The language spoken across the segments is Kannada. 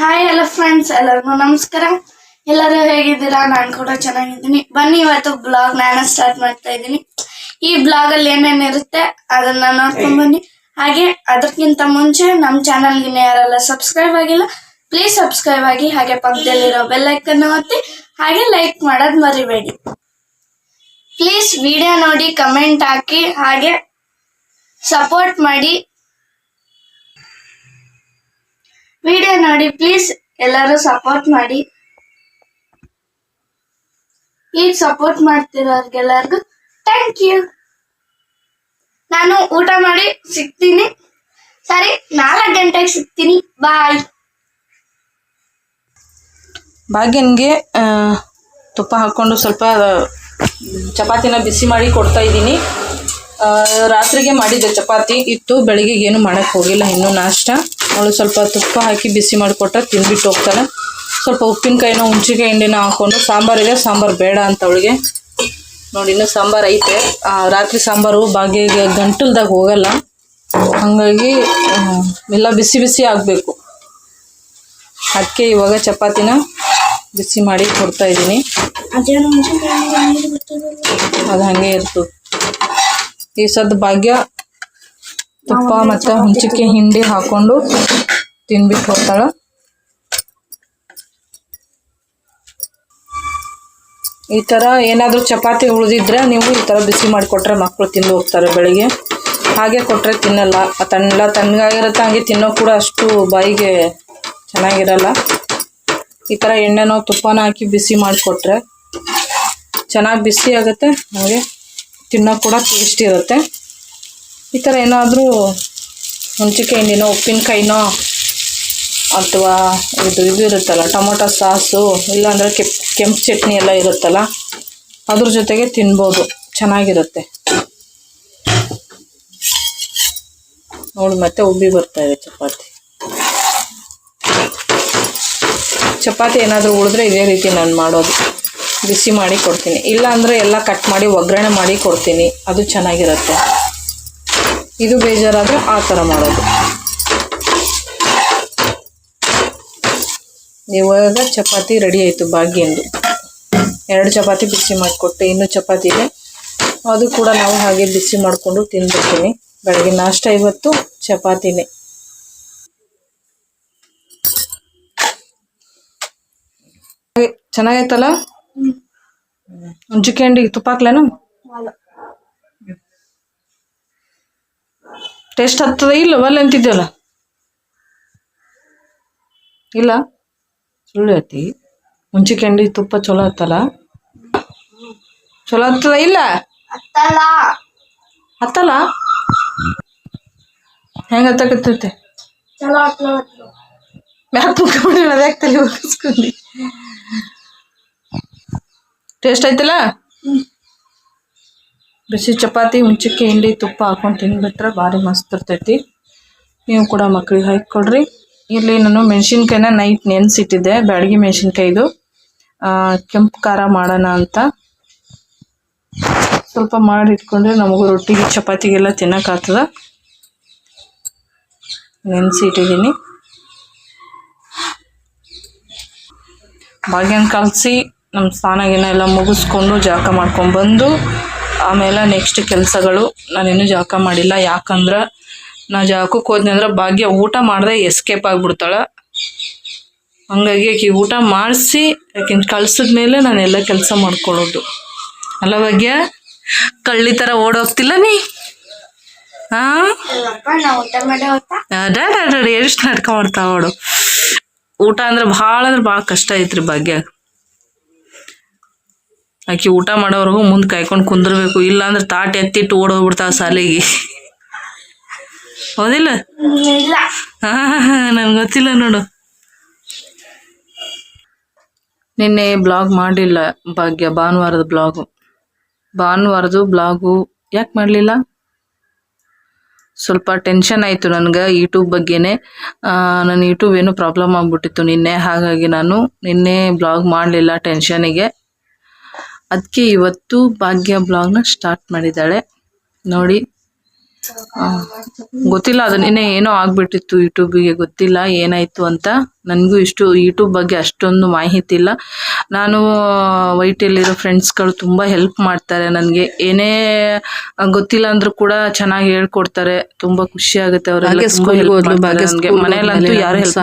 ಹಾಯ್ ಹಲೋ ಫ್ರೆಂಡ್ಸ್ ಎಲ್ಲರಿಗೂ ನಮಸ್ಕಾರ. ಎಲ್ಲರೂ ಹೇಗಿದ್ದೀರಾ? ನಾನು ಕೂಡ ಚೆನ್ನಾಗಿದ್ದೀನಿ. ಬನ್ನಿ ಇವತ್ತು ಬ್ಲಾಗ್ ನಾನು ಸ್ಟಾರ್ಟ್ ಮಾಡ್ತಾ ಇದ್ದೀನಿ. ಈ ಬ್ಲಾಗ್ ಅಲ್ಲಿ ಏನೇನಿರುತ್ತೆ ಅದನ್ನ ನೋಡ್ಕೊಂಡ್ ಬನ್ನಿ. ಹಾಗೆ ಅದಕ್ಕಿಂತ ಮುಂಚೆ ನಮ್ಮ ಚಾನಲ್ಗೆ ಯಾರೆಲ್ಲ ಸಬ್ಸ್ಕ್ರೈಬ್ ಆಗಿಲ್ಲ ಪ್ಲೀಸ್ ಸಬ್ಸ್ಕ್ರೈಬ್ ಆಗಿ ಹಾಗೆ ಪಕ್ಕದಲ್ಲಿರೋ ಬೆಲ್ ಐಕನ್ ಒತ್ತಿ ಹಾಗೆ ಲೈಕ್ ಮಾಡೋದ್ ಮರಿಬೇಡಿ. ಪ್ಲೀಸ್ ವಿಡಿಯೋ ನೋಡಿ ಕಮೆಂಟ್ ಹಾಕಿ ಹಾಗೆ ಸಪೋರ್ಟ್ ಮಾಡಿ ವಿಡಿಯೋ ನೋಡಿ ಪ್ಲೀಸ್ ಎಲ್ಲರೂ ಸಪೋರ್ಟ್ ಮಾಡಿ. ಈಗ ಸಪೋರ್ಟ್ ಮಾಡ್ತಿರೋರ್ಗೆಲ್ಲರಿಗೂ ಥ್ಯಾಂಕ್ ಯು ನಾನು ಊಟ ಮಾಡಿ ಸಿಗ್ತೀನಿ. ಸರಿ, ನಾಲ್ಕು ಗಂಟೆಗೆ ಸಿಗ್ತೀನಿ. ಬಾಯ್ ಭಾಗ್ಯನ್ಗೆ ತುಪ್ಪ ಹಾಕ್ಕೊಂಡು ಸ್ವಲ್ಪ ಚಪಾತಿನ ಬಿಸಿ ಮಾಡಿ ಕೊಡ್ತಾ ಇದ್ದೀನಿ. ರಾತ್ರಿಗೆ ಮಾಡಿದ್ದೆ ಚಪಾತಿ ಇತ್ತು, ಬೆಳಿಗ್ಗೆ ಏನು ಮಾಡೋಕ್ಕೆ ಹೋಗಿಲ್ಲ, ಇನ್ನೂ ನಾಷ್ಟ. ಅವಳು ಸ್ವಲ್ಪ ತುಪ್ಪ ಹಾಕಿ ಬಿಸಿ ಮಾಡಿಕೊಟ್ಟ ತಿಂದ್ಬಿಟ್ಟು ಹೋಗ್ತಾಳೆ. ಸ್ವಲ್ಪ ಉಪ್ಪಿನಕಾಯಿನ ಹುಣ್ಚಿಕಾಯಿ ಹಿಂಡಿನ ಹಾಕ್ಕೊಂಡು ಸಾಂಬಾರಿದೆ ಸಾಂಬಾರು ಬೇಡ ಅಂತ ಅವಳಿಗೆ. ನೋಡಿ ಇನ್ನೂ ಸಾಂಬಾರು ಐತೆ. ರಾತ್ರಿ ಸಾಂಬಾರು ಭಾಗ್ಯಗೆ ಗಂಟಲ್ದಾಗ ಹೋಗಲ್ಲ. ಹಾಗಾಗಿ ಎಲ್ಲ ಬಿಸಿ ಬಿಸಿ ಆಗಬೇಕು. ಅದಕ್ಕೆ ಇವಾಗ ಚಪಾತಿನ ಬಿಸಿ ಮಾಡಿ ಕೊಡ್ತಾ ಇದ್ದೀನಿ. ಅದು ಹಾಗೆ ಇರ್ತದೆ. ಈ ಸದ್ ಭಾಗ್ಯ ತುಪ್ಪ ಮತ್ತು ಹುಂಚಿಕೆ ಹಿಂಡಿ ಹಾಕೊಂಡು ತಿನ್ಬಿಟ್ಟು ಹೋಗ್ತಾಳೆ. ಈ ಥರ ಏನಾದರೂ ಚಪಾತಿ ಉಳಿದಿದ್ರೆ ನೀವು ಈ ಥರ ಬಿಸಿ ಮಾಡಿಕೊಟ್ರೆ ಮಕ್ಕಳು ತಿಂದು ಹೋಗ್ತಾರೆ ಬೆಳಿಗ್ಗೆ. ಹಾಗೆ ಕೊಟ್ಟರೆ ತಿನ್ನಲ್ಲ. ತಣ್ಣ ತಣ್ಣಗಾಗಿರುತ್ತೆ ಹಾಗೆ ತಿನ್ನೋ ಕೂಡ ಅಷ್ಟು ಬಾಯಿಗೆ ಚೆನ್ನಾಗಿರಲ್ಲ. ಈ ಥರ ಎಣ್ಣೆನೋ ತುಪ್ಪನ ಹಾಕಿ ಬಿಸಿ ಮಾಡಿಕೊಟ್ರೆ ಚೆನ್ನಾಗಿ ಬಿಸಿ ಆಗುತ್ತೆ ಹಾಗೆ ತಿನ್ನೋ ಕೂಡ ಟೇಸ್ಟ್ ಇರುತ್ತೆ. ಈ ಥರ ಏನಾದರೂ ಹುಂಚಿಕೆ ಹಿಂಡಿನೋ ಉಪ್ಪಿನಕಾಯಿನೋ ಅಥವಾ ಇದು ಇದು ಇರುತ್ತಲ್ಲ, ಟೊಮೊಟೊ ಸಾಸು, ಇಲ್ಲಾಂದರೆ ಕೆಪ್, ಕೆಂಪು ಚಟ್ನಿ ಎಲ್ಲ ಇರುತ್ತಲ್ಲ, ಅದ್ರ ಜೊತೆಗೆ ತಿನ್ಬೋದು, ಚೆನ್ನಾಗಿರುತ್ತೆ. ನೋಡಿ, ಮತ್ತೆ ಉಬ್ಬಿ ಬರ್ತಾ ಇದೆ ಚಪಾತಿ. ಚಪಾತಿ ಏನಾದರೂ ಉಳಿದ್ರೆ ಇದೇ ರೀತಿ ನಾನು ಮಾಡೋದು. ಬಿಸಿ ಮಾಡಿ ಕೊಡ್ತೀನಿ. ಇಲ್ಲಾಂದರೆ ಎಲ್ಲ ಕಟ್ ಮಾಡಿ, ಒಗ್ಗರಣೆ ಮಾಡಿ ಕೊಡ್ತೀನಿ. ಅದು ಚೆನ್ನಾಗಿರುತ್ತೆ. ಇದು ಬೇಜಾರಾದರೆ ಆ ಥರ ಮಾಡೋದು. ಇವಾಗ ಚಪಾತಿ ರೆಡಿ ಆಯಿತು ಭಾಗ್ಯಂದು ಎರಡು ಚಪಾತಿ ಬಿಸಿ ಮಾಡಿಕೊಟ್ಟೆ ಇನ್ನೂ ಚಪಾತಿ ಇದೆ. ಅದು ಕೂಡ ನಾವು ಹಾಗೆ ಬಿಸಿ ಮಾಡಿಕೊಂಡು ತಿಂದಿರ್ತೀನಿ ಬೆಳಗ್ಗೆ ನಾಷ್ಟ ಇವತ್ತು ಚಪಾತಿನೇ. ಚೆನ್ನಾಗೈತಲ್ಲ ಹುಂಚಿಕೆ ಹಂಡಿಗೆ ತುಪ್ಪ ಹಾಕ್ಲೇನು? ಟೇಸ್ಟ್ ಹತ್ತದ ಇಲ್ಲ ಒಲ್ಲೆ ಅಂತಿದ್ಯಲ್ಲ? ಇಲ್ಲ? ಸುಳ್ಳು ಐತಿ ಮುಂಚೆ ಹಂಡಿ ತುಪ್ಪ ಚಲೋ ಹತ್ತಲ್ಲ ಚಲೋ ಹತ್ತದ ಇಲ್ಲ? ಹತ್ತಲ್ಲ. ಹೆಂಗ ಹತ್ತಕತ್ತೈತೆ? ಮ್ಯಾಕ್ ಮುಗ್ಕೊಂಡು ಅದ್ಯಾಕೆ ತಲೆ ಹೋಗಿಸ್ಕೊಂಡಿ. ಟೇಸ್ಟ್ ಐತಲ್ಲ ಬಿಸಿ ಚಪಾತಿ ಹುಂಚಿಕೆ ಹಿಂಡಿ, ತುಪ್ಪ ಹಾಕೊಂಡು ತಿಂದ್ಬಿಟ್ರೆ ಭಾರಿ ಮಸ್ತ್ ಇರ್ತೈತಿ. ನೀವು ಕೂಡ ಮಕ್ಳಿಗೆ ಹಾಕಿಕೊಡ್ರಿ. ಇಲ್ಲಿ ನಾನು ಮೆಣಸಿನ್ಕಾಯಿನ ನೈಟ್ ನೆನೆಸಿಟ್ಟಿದ್ದೆ, ಬ್ಯಾಡಗಿ ಮೆಣಸಿನ್ಕಾಯಿದು. ಕೆಂಪು ಖಾರ ಮಾಡೋಣ ಅಂತ. ಸ್ವಲ್ಪ ಮಾಡಿ ಇಟ್ಕೊಂಡ್ರೆ ನಮಗೂ ರೊಟ್ಟಿಗೆ, ಚಪಾತಿಗೆಲ್ಲ ತಿನ್ನೋಕ್ಕಾಗ್ತದ ನೆನೆಸಿ ಇಟ್ಟಿದ್ದೀನಿ ಭಾಗ್ಯನ ಕಲಸಿ ನಮ್ಮ ಸ್ನಾನ ಗಿನ ಎಲ್ಲ ಮುಗಿಸ್ಕೊಂಡು ಮಾಡ್ಕೊಂಡು ಮಾಡ್ಕೊಂಡ್ಬಂದು ಆಮೇಲೆ ನೆಕ್ಸ್ಟ್ ಕೆಲಸಗಳು. ನಾನೇನು ಜಾಕ ಮಾಡಿಲ್ಲ. ಯಾಕಂದ್ರೆ ನಾ ಜಾಕಕ್ಕೆ ಹೋದ್ನಿ ಅಂದ್ರೆ ಭಾಗ್ಯ ಊಟ ಮಾಡಿದ್ರೆ ಎಸ್ಕೇಪ್ ಆಗಿಬಿಡ್ತಾಳೆ. ಹಂಗಾಗಿ ಆಕೆ ಊಟ ಮಾಡಿಸಿ, ಆಕಿನ ಕಳ್ಸಿದ ಮೇಲೆ ನಾನೆಲ್ಲ ಕೆಲಸ ಮಾಡ್ಕೊಳ್ಳೋದು ಅಲ್ಲ ಭಾಗ್ಯ, ಕಳ್ಳಿ ಥರ ಓಡೋಗ್ತಿಲ್ಲ ನೀ? ಹಾಂ ಎಷ್ಟು ನಾಟಕ ಮಾಡ್ತಾವ ಊಟ ಅಂದ್ರೆ ಭಾಳ ಅಂದ್ರೆ ಭಾಳ ಕಷ್ಟ ಐತ್ರಿ ಭಾಗ್ಯ. ಆಕಿ ಊಟ ಮಾಡೋವರೆಗೂ ಮುಂದೆ ಕಾಯ್ಕೊಂಡು ಕುಂದಿರ್ಬೇಕು. ಇಲ್ಲ ಅಂದ್ರೆ ತಾಟ್ ಎತ್ತಿಟ್ಟು ಓಡೋಗ್ಬಿಡ್ತಾವ ಸಾಲಿಗೆ. ಹೌದಿಲ್ಲ? ಇಲ್ಲ. ನನ್ಗೆ ಗೊತ್ತಿಲ್ಲ ನೋಡು. ನಿನ್ನೆ ಬ್ಲಾಗ್ ಮಾಡಿಲ್ಲ ಭಾಗ್ಯ ಭಾನುವಾರದ ಬ್ಲಾಗು. ಭಾನುವಾರದು ಬ್ಲಾಗು ಯಾಕೆ ಮಾಡಲಿಲ್ಲ? ಸ್ವಲ್ಪ ಟೆನ್ಷನ್ ಆಯಿತು ನನಗೆ ಯೂಟ್ಯೂಬ್ ಬಗ್ಗೆನೇ. ನನ್ನ ಯೂಟ್ಯೂಬ್ ಏನು ಪ್ರಾಬ್ಲಮ್ ಆಗಿಬಿಟ್ಟಿತ್ತು ನಿನ್ನೆ. ಹಾಗಾಗಿ ನಾನು ನಿನ್ನೆ ಬ್ಲಾಗ್ ಮಾಡಲಿಲ್ಲ ಟೆನ್ಷನಿಗೆ. ಅದಕ್ಕೆ ಇವತ್ತು ಭಾಗ್ಯ ಬ್ಲಾಗ್ನ ಸ್ಟಾರ್ಟ್ ಮಾಡಿದ್ದಾಳೆ. ನೋಡಿ. ಗೊತ್ತಿಲ್ಲ ಅದು ನಿನ್ನೆ ಏನೋ ಆಗ್ಬಿಟ್ಟಿತ್ತು ಯೂಟ್ಯೂಬಿಗೆ ಗೊತ್ತಿಲ್ಲ, ಏನಾಯ್ತು ಅಂತ. ನನಗೂ ಇಷ್ಟು ಯೂಟ್ಯೂಬ್ ಬಗ್ಗೆ ಅಷ್ಟೊಂದು ಮಾಹಿತಿ ಇಲ್ಲ ನಾನು ವೈಟಿಯಲ್ಲಿರೋ ಫ್ರೆಂಡ್ಸ್ಗಳು ತುಂಬ ಹೆಲ್ಪ್ ಮಾಡ್ತಾರೆ ನನಗೆ. ಏನೇ ಗೊತ್ತಿಲ್ಲ ಅಂದ್ರೂ ಕೂಡ ಚೆನ್ನಾಗಿ ಹೇಳ್ಕೊಡ್ತಾರೆ. ತುಂಬ ಖುಷಿ ಆಗುತ್ತೆ. ಸ್ಕೂಲ್ಗೆ ಮನೆಯಲ್ಲಂತೂ ಯಾರು ಹೆಲ್ಪ್.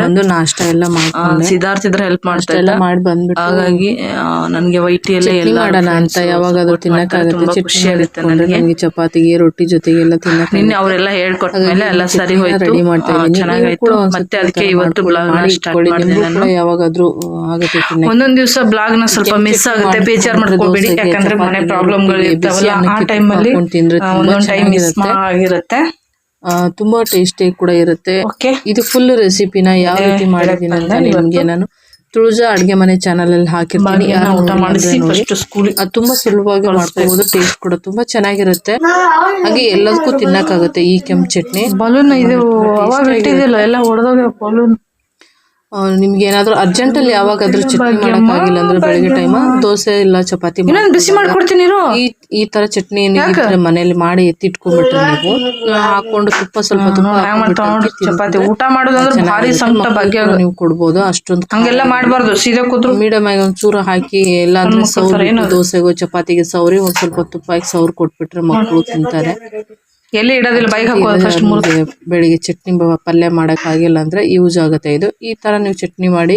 ಬಂದು ನಾಷ್ಟ ಎಲ್ಲ ಮಾಡ್ಕೊಂಡೆ ಇದ್ರೆ ಹೆಲ್ಪ್ ಮಾಡ್ತಾರೆ. ಮಾಡಿ ಬಂದ್ಬಿಟ್ಟು ಹಾಗಾಗಿ ನನಗೆ ವೈಟಿಯಲ್ಲಿ ಎಲ್ಲ ಮಾಡೋಣ ಅಂತ ಯಾವಾಗಾದ್ರೂ ತಿನ್ನಕ್ಕಾಗುತ್ತೆ. ತುಂಬಾ ಖುಷಿ ಆಗುತ್ತೆ ನನಗೆ. ಚಪಾತಿಗೆ ರೊಟ್ಟಿ ಜೊತೆಗೆಲ್ಲ ತಿನ್ನಕ್ಕೆ ನಿನ್ನೆ ಅವರೆಲ್ಲ ಹೇಳ್ಕೊಟ್ಟ ಮೇಲೆ ಎಲ್ಲ ಸರಿ ಹೋಯ್ತು. ರೆಡಿ ಮಾಡ್ತಾ ಆ, ಚೆನ್ನಾಗಾಯ್ತು. ಮತ್ತೆ ಅದಕ್ಕೆ ಇವತ್ತು ಬ್ಲಾಗ್ ಸ್ಟಾರ್ಟ್ ಮಾಡಿದೆ ನಾನು. ಯಾವಾಗಾದ್ರೂ ಆಗುತ್ತೆ ಒಂದೊಂದ್ ದಿವಸ ಬ್ಲಾಗ್ನ ಸ್ವಲ್ಪ ಮಿಸ್ ಆಗುತ್ತೆ. ಬೇಜಾರ್ ಮಾಡ್ಕೋಬೇಡಿ. ಯಾಕಂದ್ರೆ ಮನೆ ಪ್ರಾಬ್ಲಮ್ಗಳು ಇರ್ತಾವಲ್ಲ ಆ ಟೈಮ್ ಅಲ್ಲಿ ಒಂದೊಂದ್ ಟೈಮ್ ಮಿಸ್ ಆಗಿರುತ್ತೆ. ತುಂಬಾ ಟೇಸ್ಟಿ ಕೂಡ ಇರುತ್ತೆ. ಇದು ಫುಲ್ ರೆಸಿಪಿನ ಯಾವ ರೀತಿ ಮಾಡಿದೀನಿ ಅಂತ ನಿಮ್ಗೆ ನಾನು ತುಳಜಾ ಅಡ್ಗೆ ಮನೆ ಚಾನಲ್ ಅಲ್ಲಿ ಹಾಕಿರ್ತೀನಿ. ಅದು ತುಂಬಾ ಸುಲಭವಾಗಿ ಮಾಡ್ಕೋಬಹುದು ಟೇಸ್ಟ್ ಕೂಡ ತುಂಬಾ ಚೆನ್ನಾಗಿರುತ್ತೆ. ಹಾಗೆ ಎಲ್ಲದಕ್ಕೂ ತಿನ್ನಕ್ಕಾಗುತ್ತೆ ಈ ಕೆಂಪು ಚಟ್ನಿ. ಬಲೂನ್ ಇದು ಎಲ್ಲ ಹೊಡೆದೋಗ ಬಲೂನ್. ನಿಮ್ಗೆ ಏನಾದ್ರೂ ಅರ್ಜೆಂಟ್ ಅಲ್ಲಿ ಯಾವಾಗಾದ್ರೂ ಚಟ್ನಿ ಮಾಡಕ್ಕಾಗಿಲ್ಲ ಅಂದ್ರೆ ಬೆಳಗ್ಗೆ ಟೈಮ್ ದೋಸೆ ಇಲ್ಲ ಚಪಾತಿ ಬಿಸಿ ಮಾಡ್ಕೊಡ್ತೀನಿ. ಈ ಈ ತರ ಚಟ್ನಿ ಏನಿದ್ರೆ ಮನೇಲಿ ಮಾಡಿ ಎತ್ತಿಟ್ಕೊಂಡ್ಬಿಟ್ರೆ ನೀವು? ಹಾಕೊಂಡು ತುಪ್ಪ ಸ್ವಲ್ಪ ತುಪ್ಪ ಚಪಾತಿ. ಊಟ ಮಾಡೋದಂದ್ರೆ ಭಾರಿ ಚೆನ್ನಾಗಿರುತ್ತೆ. ಸಂಕಟ ಭಾಗ್ಯ ನೀವು ಕೊಡ್ಬೋದು ಅಷ್ಟೊಂದು ಹಂಗೆಲ್ಲ ಮಾಡಬಾರ್ದು ಸೀದಾ ಕೂತ್ರು. ಮೀಡಿಯಂ ಆಗಿ ಒಂಚೂರು ಹಾಕಿ ಎಲ್ಲ ಅಂದ್ರೆ ಸೌರ್ ದೋಸೆಗೋ ಚಪಾತಿಗೆ ಸೌರಿ ಒಂದ್ ಸ್ವಲ್ಪ ತುಪ್ಪ ಹಾಕಿ ಸೌರ್ ಕೊಟ್ಬಿಟ್ರೆ ಮಕ್ಕಳು ತಿಂತಾರೆ. ಎಲ್ಲಿ ಇಡೋದಿಲ್ಲ ಬೈಕ್ ಹಾಕೋದು ಫಸ್ಟ್ ಮೂರು ಬೆಳಿಗ್ಗೆ ಚಟ್ನಿ ಪಲ್ಯ ಮಾಡಕ್ ಆಗಿಲ್ಲ ಅಂದ್ರೆ ಯೂಸ್ ಆಗುತ್ತೆ. ಇದು ಈ ತರ ನೀವು ಚಟ್ನಿ ಮಾಡಿ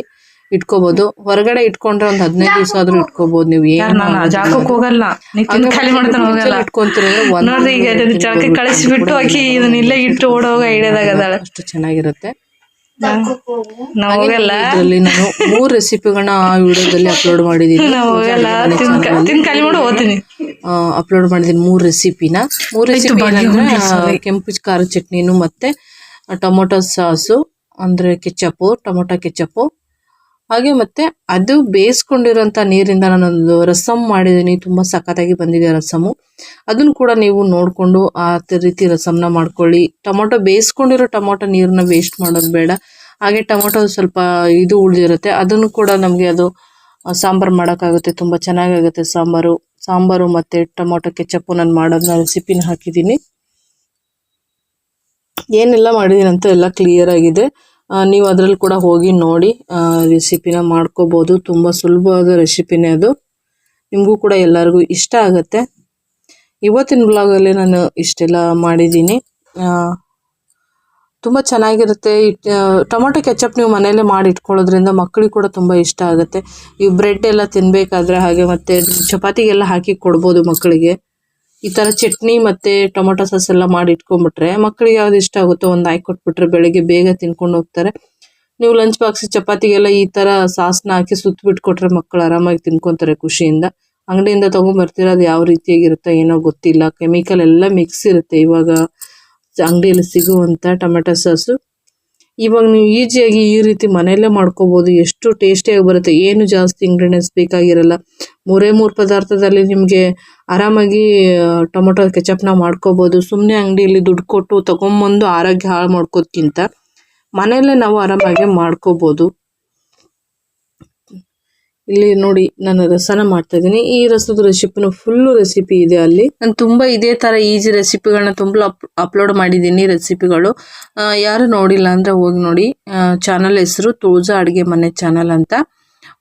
ಇಟ್ಕೋಬಹುದು ಹೊರಗಡೆ ಇಟ್ಕೊಂಡ್ರೆ ಒಂದ್ ಹದಿನೈದು ದಿವಸ ಆದ್ರೂ ಇಟ್ಕೋಬಹುದು ನೀವು ಏನು ನಾನು ಜಾಗಕ್ಕೆ ಹೋಗಲ್ಲ. ನೀ ಖಾಲಿ ಮಾಡ್ತಾನೆ ಹೋಗಲ್ಲ. ಇಟ್ಕೊಂತೀರಂದ್ರೆ ಒಂದ್ ನೋಡ್ರಿ ಈಗ ಅದನ್ನ ಜಾಗಕ್ಕೆ ಕಳಿಸ್ಬಿಟ್ಟು ಆಕಿ ಇದನ್ನ ಇಲ್ಲೇ ಇಟ್ಟು ಓಡೋಗ ಇಡೋದಾಗದಾಳ ಅಷ್ಟು ಚೆನ್ನಾಗಿರುತ್ತೆ. ಇದರಲ್ಲಿ ನಾನು ಮೂರ್ ರೆಸಿಪಿಗಳನ್ನ ಆ ವಿಡಿಯೋದಲ್ಲಿ ಅಪ್ಲೋಡ್ ತಿನ್ ತಿನ್ ಖಾಲಿ ಮಾಡಿ ಹೋಗ್ತೀನಿ ಅಪ್ಲೋಡ್ ಮಾಡಿದೀನಿ ಮೂರು ರೆಸಿಪಿನ ಮೂರು ರೆಸಿಪಿ ಏನಂದ್ರೆ ಕೆಂಪು ಖಾರ ಚಟ್ನಿನು ಮತ್ತೆ ಟೊಮೊಟೊ ಸಾಸು ಅಂದ್ರೆ ಕೆಚಪ್ಪು ಟೊಮೊಟೊ ಕೆಚಪ್ಪು. ಹಾಗೆ ಮತ್ತೆ ಅದು ಬೇಯಿಸ್ಕೊಂಡಿರೋಂಥ ನೀರಿಂದ ನಾನೊಂದು ರಸಮ್ ಮಾಡಿದ್ದೀನಿ ತುಂಬ ಸಖತ್ತಾಗಿ ಬಂದಿದೆ ರಸಮು. ಅದನ್ನು ಕೂಡ ನೀವು ನೋಡಿಕೊಂಡು ಆ ರೀತಿ ರಸಮ್ನ ಮಾಡ್ಕೊಳ್ಳಿ. ಟೊಮೊಟೊ ಬೇಯಿಸ್ಕೊಂಡಿರೋ ಟೊಮೊಟೊ ನೀರನ್ನ ವೇಸ್ಟ್ ಮಾಡೋದು ಬೇಡ. ಹಾಗೆ ಟೊಮೊಟೊ ಸ್ವಲ್ಪ ಇದು ಉಳಿದಿರುತ್ತೆ ಅದನ್ನು ಕೂಡ ನಮಗೆ ಅದು ಸಾಂಬಾರು ಸಾಂಬಾರ್ ಮಾಡೋಕ್ಕಾಗುತ್ತೆ ತುಂಬ ಚೆನ್ನಾಗಾಗುತ್ತೆ ಸಾಂಬಾರು. ಸಾಂಬಾರು ಮತ್ತು ಟೊಮೊಟೊ ಕೆಚಪ್ಪು ನಾನು ಮಾಡೋದನ್ನ ರೆಸಿಪಿನ ಹಾಕಿದ್ದೀನಿ. ಏನೆಲ್ಲ ಮಾಡಿದ್ದೀನಿ ಅಂತ ಎಲ್ಲ ಕ್ಲಿಯರ್ ಆಗಿದೆ. ನೀವು ಅದರಲ್ಲಿ ಕೂಡ ಹೋಗಿ ನೋಡಿ ರೆಸಿಪಿನ ಮಾಡ್ಕೋಬೋದು. ತುಂಬ ಸುಲಭವಾದ ರೆಸಿಪಿನೇ ಅದು. ನಿಮಗೂ ಕೂಡ ಎಲ್ಲರಿಗೂ ಇಷ್ಟ ಆಗುತ್ತೆ. ಇವತ್ತಿನ ಬ್ಲಾಗಲ್ಲಿ ನಾನು ಇಷ್ಟೆಲ್ಲ ಮಾಡಿದ್ದೀನಿ. ತುಂಬ ಚೆನ್ನಾಗಿರುತ್ತೆ. ಟೊಮೊಟೊ ಕೆಚಪ್ ನೀವು ಮನೆಯಲ್ಲೇ ಮಾಡಿ ಇಟ್ಕೊಳ್ಳೋದ್ರಿಂದ ಮಕ್ಕಳಿಗೆ ಕೂಡ ತುಂಬ ಇಷ್ಟ ಆಗುತ್ತೆ. ಈ ಬ್ರೆಡ್ ಎಲ್ಲ ತಿನ್ನಬೇಕಾದ್ರೆ ಹಾಗೆ ಮತ್ತೆ ಚಪಾತಿಗೆಲ್ಲ ಹಾಕಿ ಕೊಡ್ಬೋದು ಮಕ್ಕಳಿಗೆ. ಈ ಥರ ಚಟ್ನಿ ಮತ್ತೆ ಟೊಮೊಟೊ ಸಾಸ್ ಎಲ್ಲ ಮಾಡಿ ಇಟ್ಕೊಂಡ್ಬಿಟ್ರೆ ಮಕ್ಕಳಿಗೆ ಯಾವ್ದು ಇಷ್ಟ ಆಗುತ್ತೋ ಒಂದು ಹಾಕಿ ಕೊಟ್ಬಿಟ್ರೆ ಬೆಳಿಗ್ಗೆ ಬೇಗ ತಿನ್ಕೊಂಡು ಹೋಗ್ತಾರೆ. ನೀವು ಲಂಚ್ ಬಾಕ್ಸ್ ಚಪಾತಿಗೆಲ್ಲ ಈ ಥರ ಸಾಸ್ನ ಹಾಕಿ ಸುತ್ತ ಬಿಟ್ಕೊಟ್ರೆ ಮಕ್ಕಳು ಆರಾಮಾಗಿ ತಿನ್ಕೊಂತಾರೆ ಖುಷಿಯಿಂದ. ಅಂಗಡಿಯಿಂದ ತಗೊಂಡ್ಬರ್ತೀರ ಅದು ಯಾವ ರೀತಿಯಾಗಿರುತ್ತೋ ಏನೋ ಗೊತ್ತಿಲ್ಲ. ಕೆಮಿಕಲ್ ಎಲ್ಲ ಮಿಕ್ಸ್ ಇರುತ್ತೆ ಇವಾಗ. ಅಂಗಡಿಯಲ್ಲಿ ಸಿಗುವಂಥ ಟೊಮೆಟೊ ಸಾಸು. ಇವಾಗ ನೀವು ಈಸಿಯಾಗಿ ಈ ರೀತಿ ಮನೆಯಲ್ಲೇ ಮಾಡ್ಕೋಬೋದು. ಎಷ್ಟು ಟೇಸ್ಟಿಯಾಗಿ ಬರುತ್ತೆ. ಏನು ಜಾಸ್ತಿ ಇಂಗ್ರೀಡಿಯೆಂಟ್ಸ್ ಬೇಕಾಗಿರಲ್ಲ. ಮೂರೇ ಮೂರು ಪದಾರ್ಥದಲ್ಲಿ ನಿಮಗೆ ಆರಾಮಾಗಿ ಟೊಮೆಟೊ ಕೆಚಪ್ನ ಮಾಡ್ಕೋಬೋದು. ಸುಮ್ಮನೆ ಅಂಗಡಿಯಲ್ಲಿ ದುಡ್ಡು ಕೊಟ್ಟು ತೊಗೊಂಬಂದು ಆರೋಗ್ಯ ಹಾಳು ಮಾಡ್ಕೋದ್ಕಿಂತ ಮನೆಯಲ್ಲೇ ನಾವು ಆರಾಮಾಗಿ ಮಾಡ್ಕೋಬೋದು. ಇಲ್ಲಿ ನೋಡಿ ನಾನು ರಸನ ಮಾಡ್ತಾ ಇದ್ದೀನಿ. ಈ ರಸದ ರೆಸಿಪಿನ ಫುಲ್ಲು ರೆಸಿಪಿ ಇದೆ ಅಲ್ಲಿ. ನಾನು ತುಂಬ ಇದೇ ಥರ ಈಜಿ ರೆಸಿಪಿಗಳನ್ನ ತುಂಬ ಅಪ್ಲೋಡ್ ಮಾಡಿದ್ದೀನಿ ರೆಸಿಪಿಗಳು ಯಾರು ನೋಡಿಲ್ಲ ಅಂದರೆ ಹೋಗಿ ನೋಡಿ. ಚಾನಲ್ ಹೆಸರು ತುಳಜಾ ಅಡುಗೆ ಮನೆ ಚಾನಲ್ ಅಂತ.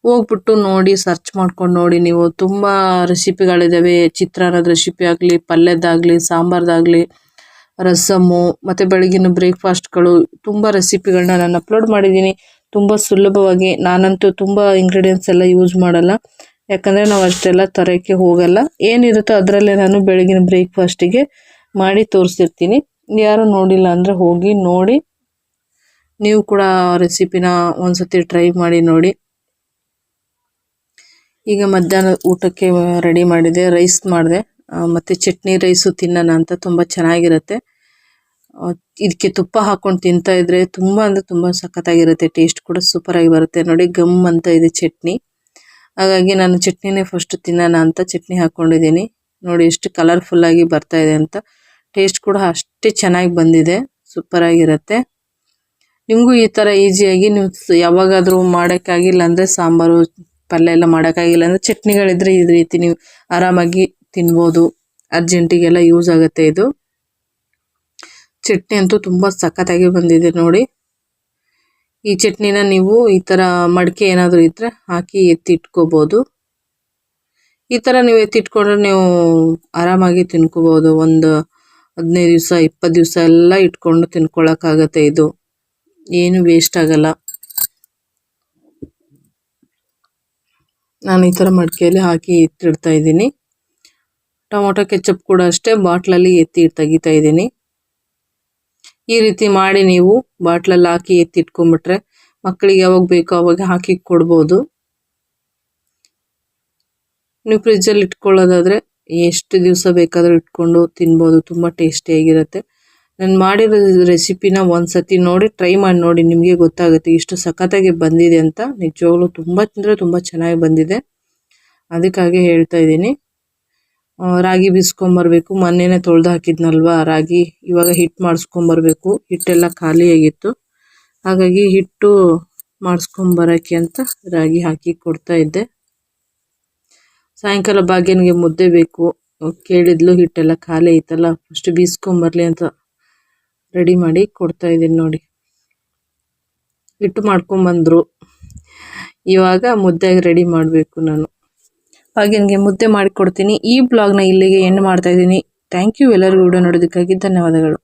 ಹೋಗ್ಬಿಟ್ಟು ನೋಡಿ ಸರ್ಚ್ ಮಾಡ್ಕೊಂಡು ನೋಡಿ ನೀವು. ತುಂಬ ರೆಸಿಪಿಗಳಿದ್ದಾವೆ ಚಿತ್ರಾನ್ನದ ರೆಸಿಪಿ ಆಗಲಿ ಪಲ್ಯದಾಗಲಿ ಸಾಂಬಾರ್ದಾಗಲಿ ರಸಮ್ಮು ಮತ್ತು ಬೆಳಗಿನ ಬ್ರೇಕ್ಫಾಸ್ಟ್ಗಳು ತುಂಬ ರೆಸಿಪಿಗಳನ್ನ ನಾನು ಅಪ್ಲೋಡ್ ಮಾಡಿದ್ದೀನಿ. ತುಂಬ ಸುಲಭವಾಗಿ ನಾನಂತೂ ತುಂಬ ಇಂಗ್ರೀಡಿಯೆಂಟ್ಸ್ ಎಲ್ಲ ಯೂಸ್ ಮಾಡಲ್ಲ. ಯಾಕಂದರೆ ನಾವು ಅಷ್ಟೆಲ್ಲ ತರೋಕ್ಕೆ ಹೋಗಲ್ಲ. ಏನಿರುತ್ತೋ ಅದರಲ್ಲೇ ನಾನು ಬೆಳಗಿನ ಬ್ರೇಕ್ಫಾಸ್ಟಿಗೆ ಮಾಡಿ ತೋರಿಸಿರ್ತೀನಿ. ಯಾರು ನೋಡಿಲ್ಲ ಅಂದರೆ ಹೋಗಿ ನೋಡಿ. ನೀವು ಕೂಡ ರೆಸಿಪಿನ ಒಂದ್ಸತಿ ಟ್ರೈ ಮಾಡಿ ನೋಡಿ. ಈಗ ಮಧ್ಯಾಹ್ನ ಊಟಕ್ಕೆ ರೆಡಿ ಮಾಡಿದೆ ರೈಸ್ ಮಾಡಿದೆ. ಮತ್ತು ಚಟ್ನಿ ರೈಸು ತಿನ್ನೋಣ ಅಂತ ತುಂಬ ಚೆನ್ನಾಗಿರುತ್ತೆ. ಇದಕ್ಕೆ ತುಪ್ಪ ಹಾಕೊಂಡು ತಿಂತಾ ಇದ್ರೆ ತುಂಬಾ ಅಂದರೆ ತುಂಬಾ ಸಖತ್ತಾಗಿರುತ್ತೆ ಟೇಸ್ಟ್ ಕೂಡ ಸೂಪರಾಗಿ ಬರುತ್ತೆ. ನೋಡಿ, ಗಮ್ ಅಂತ ಇದೆ ಚಟ್ನಿ. ಹಾಗಾಗಿ ನಾನು ಚಟ್ನಿನೇ ಫಸ್ಟ್ ತಿನ್ನೋಣ ಅಂತ ಚಟ್ನಿ ಹಾಕೊಂಡಿದ್ದೀನಿ ನೋಡಿ, ಎಷ್ಟು ಕಲರ್ಫುಲ್ಲಾಗಿ ಬರ್ತಾ ಇದೆ ಅಂತ. ಟೇಸ್ಟ್ ಕೂಡ ಅಷ್ಟೇ ಚೆನ್ನಾಗಿ ಬಂದಿದೆ. ಸೂಪರಾಗಿರುತ್ತೆ. ನಿಮಗೂ ಈ ಥರ ಈಸಿಯಾಗಿ ನೀವು ಯಾವಾಗಾದ್ರೂ ಮಾಡೋಕ್ಕಾಗಿಲ್ಲ ಅಂದರೆ ಸಾಂಬಾರು, ಪಲ್ಯ ಎಲ್ಲ ಮಾಡೋಕ್ಕಾಗಿಲ್ಲ ಅಂದರೆ ಚಟ್ನಿಗಳಿದ್ರೆ ಈ ರೀತಿ ನೀವು ಆರಾಮಾಗಿ ತಿನ್ಬೋದು. ಅರ್ಜೆಂಟಿಗೆಲ್ಲ ಯೂಸ್ ಆಗುತ್ತೆ ಇದು. ಚಟ್ನಿ ಅಂತೂ ತುಂಬ ಸಖತ್ತಾಗಿ ಬಂದಿದೆ ನೋಡಿ. ಈ ಚಟ್ನಿನ ನೀವು ಈ ಥರ ಮಡಿಕೆ ಏನಾದರೂ ಇದ್ದರೆ ಹಾಕಿ ಎತ್ತಿಟ್ಕೋಬೋದು. ಈ ಥರ ನೀವು ಎತ್ತಿಟ್ಕೊಂಡ್ರೆ ನೀವು ಆರಾಮಾಗಿ ತಿನ್ಕೋಬೋದು. ಒಂದು ಹದಿನೈದು ದಿವಸ, ಇಪ್ಪತ್ತು ದಿವಸ ಎಲ್ಲ ಇಟ್ಕೊಂಡು ತಿನ್ಕೊಳಕ್ಕಾಗತ್ತೆ ಇದು. ಏನು ವೇಸ್ಟ್ ಆಗಲ್ಲ. ನಾನು ಈ ಥರ ಮಡಿಕೆಯಲ್ಲಿ ಹಾಕಿ ಎತ್ತಿಡ್ತಾ ಇದ್ದೀನಿ. ಟೊಮೊಟೊ, ಕೆಚಪ್ ಕೂಡ ಅಷ್ಟೇ ಬಾಟ್ಲಲ್ಲಿ ಎತ್ತಿ ತೆಗಿತಾ ಇದ್ದೀನಿ. ಈ ರೀತಿ ಮಾಡಿ ನೀವು ಬಾಟ್ಲಲ್ಲಿ ಹಾಕಿ ಎತ್ತಿ ಇಟ್ಕೊಂಡ್ಬಿಟ್ರೆ ಮಕ್ಕಳಿಗೆ ಯಾವಾಗ ಬೇಕೋ ಅವಾಗ ಹಾಕಿ ಕೊಡ್ಬೋದು. ನೀವು ಫ್ರಿಜ್ಜಲ್ಲಿ ಇಟ್ಕೊಳ್ಳೋದಾದ್ರೆ ಎಷ್ಟು ದಿವಸ ಬೇಕಾದರೂ ಇಟ್ಕೊಂಡು ತಿನ್ಬೋದು, ತುಂಬ ಟೇಸ್ಟಿಯಾಗಿರುತ್ತೆ ನಾನು ಮಾಡಿರೋ ರೆಸಿಪಿನ ಒಂದ್ಸತಿ ನೋಡಿ, ಟ್ರೈ ಮಾಡಿ ನೋಡಿ, ನಿಮಗೆ ಗೊತ್ತಾಗುತ್ತೆ ಇಷ್ಟು ಸಖತ್ತಾಗಿ ಬಂದಿದೆ ಅಂತ. ನಿಜವಾಗ್ಲೂ ತುಂಬ ತಿಂದರೆ ತುಂಬ ಚೆನ್ನಾಗಿ ಬಂದಿದೆ. ಅದಕ್ಕಾಗಿ ಹೇಳ್ತಾ ಇದ್ದೀನಿ. ರಾಗಿ ಬೀಸ್ಕೊಂಬರ್ಬೇಕು. ಮೊನ್ನೆನೇ ತೊಳೆದು ಹಾಕಿದ್ನಲ್ವಾ ರಾಗಿ. ಇವಾಗ ಹಿಟ್ಟು ಮಾಡಿಸ್ಕೊಂಬರ್ಬೇಕು. ಹಿಟ್ಟೆಲ್ಲ ಖಾಲಿಯಾಗಿತ್ತು ಹಾಗಾಗಿ ಹಿಟ್ಟು ಮಾಡಿಸ್ಕೊಂಬರಕ್ಕೆ ಅಂತ ರಾಗಿ ಹಾಕಿ ಕೊಡ್ತಾ ಇದ್ದೆ. ಸಾಯಂಕಾಲ ಭಾಗ್ಯನಿಗೆ ಮುದ್ದೆ ಬೇಕು. ಕೇಳಿದ್ಲು ಹಿಟ್ಟೆಲ್ಲ ಖಾಲಿ ಐತಲ್ಲ, ಫಸ್ಟ್ ಬೀಸ್ಕೊಂಬರ್ಲಿ ಅಂತ ರೆಡಿ ಮಾಡಿ ಕೊಡ್ತಾ ಇದ್ದೀನಿ ನೋಡಿ. ಹಿಟ್ಟು ಮಾಡ್ಕೊಂಬಂದರು. ಇವಾಗ ಮುದ್ದೆಗೆ ರೆಡಿ ಮಾಡಬೇಕು ನಾನು. ಭಾಗ್ಯನಿಗೆ ಮುದ್ದೆ ಮಾಡಿಕೊಡ್ತೀನಿ. ಈ ಬ್ಲಾಗ್ನ ಇಲ್ಲಿಗೆ ಎಂಡ್ ಮಾಡ್ತಾ ಇದ್ದೀನಿ. ಥ್ಯಾಂಕ್ ಯು ಎಲ್ಲರಿಗೂ ವಿಡಿಯೋ ನೋಡೋದಕ್ಕಾಗಿ ಧನ್ಯವಾದಗಳು.